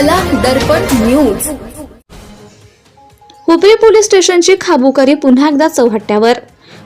कला दर्पण news Hupari police स्टेशनची खाबुकारी पुन्हा एकदा चौहट्ट्यावर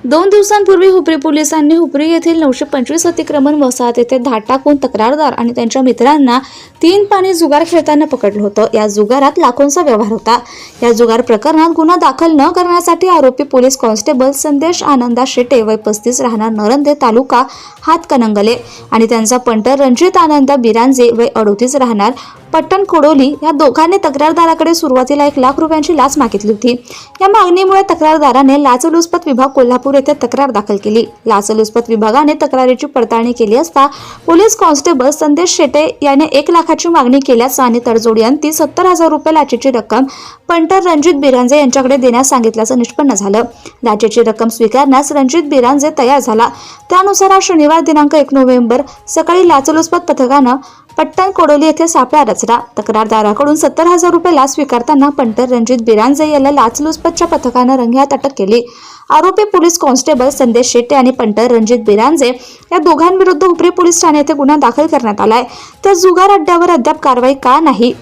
दोन दिवसांपूर्वी हुपरी पोलिसांनी हुपरी येथील नऊशे पंचवीस अतिक्रमण वसाहत येथे धाड टाकून तक्रारदार आणि त्यांच्या मित्रांना तीन पाणी जुगार खेळताना पकडलं होतं. या जुगारात लाखोंचा व्यवहार होता. या जुगार प्रकरणात गुन्हा दाखल न करण्यासाठी आरोपी पोलीस कॉन्स्टेबल संदेश आनंदा शेटे वय पस्तीस राहणार नरंदे तालुका हातकणंगले आणि त्यांचा पंटर रणजित आनंदा बिरांजे वय अडोतीस राहणार पट्टण कोडोली या दोघांनी तक्रारदाराकडे सुरुवातीला एक लाख रुपयांची लाच मागितली होती. या मागणीमुळे तक्रारदाराने लाचलुचपत विभाग कोल्हापूर येथे तक्रार दाखल केली. लाचलुचपत विभागाने तक्रारीची पडताळणी केली असता पोलीस कॉन्स्टेबल संदेश शेटे याने एक लाखाची मागणी केल्याचं आणि तडजोडी अंती सत्तर हजार रुपये लाचेची रक्कम पंटर रणजित बिरांजे यांच्याकडे देण्यास सांगितल्याचं निष्पन्न झालं. लाचेची रक्कम स्वीकारण्यास रणजित बिरांजे तयार झाला. त्यानुसार आज शनिवार दिनांक एक नोव्हेंबर सकाळी लाचलुचपत पथकानं पट्टण कोडोली येथे सापळा रचला. तक्रारदाराकडून सत्तर हजार रुपये लाच स्वीकारताना पंटर रणजित बिरांजे याला लाचलुचपतच्या पथकानं रंग्यात अटक केली. आरोपी पोलीस कॉन्स्टेबल संदेश शेट्टे आणि पंटर रणजित बिरांजे या दोघांविरुद्ध उपरी पोलीस ठाणे येथे गुन्हा दाखल करण्यात आलाय. तर जुगार अड्ड्यावर अद्याप कारवाई का नाही?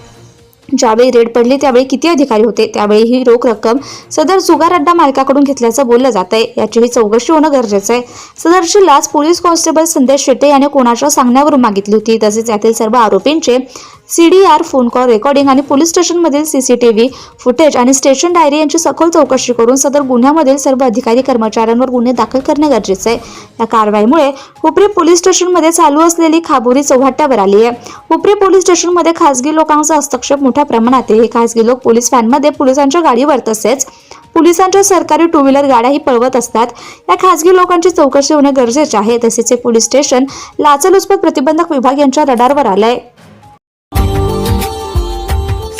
ज्यावेळी रेड पडली त्यावेळी किती अधिकारी होते? त्यावेळी ही रोख रक्कम सदर जुगार अड्डा मालकाकडून घेतल्याचं बोललं जात आहे याचीही चौकशी होणं गरजेचं आहे. सदरची लाच पोलीस कॉन्स्टेबल संदेश शेट्टे याने कोणाच्या सांगण्यावरून मागितली होती. तसेच यातील सर्व आरोपींचे C D R phone call recording आणि police स्टेशनमधील C C T V footage आणि स्टेशन डायरी यांची सखोल चौकशी करून सदर गुन्ह्यामधील सर्व अधिकारी कर्मचाऱ्यांवर गुन्हे दाखल करणे गरजेचे आहे. या कारवाईमुळे हुपरी पोलीस स्टेशनमध्ये चालू असलेली खाबुरी चौहाट्यावर आली आहे. हुपरी पोलीस स्टेशनमध्ये खासगी लोकांचा हस्तक्षेप मोठ्या प्रमाणात आहे. हे खासगी लोक पोलीस व्हॅनमध्ये पोलिसांच्या गाडीवर तसेच पोलिसांच्या सरकारी टू व्हीलर गाड्याही पळवत असतात. या खासगी लोकांची चौकशी होणे गरजेचे आहे. तसेच हे पोलीस स्टेशन लाचलुचपत प्रतिबंधक विभाग यांच्या रडारवर आलंय.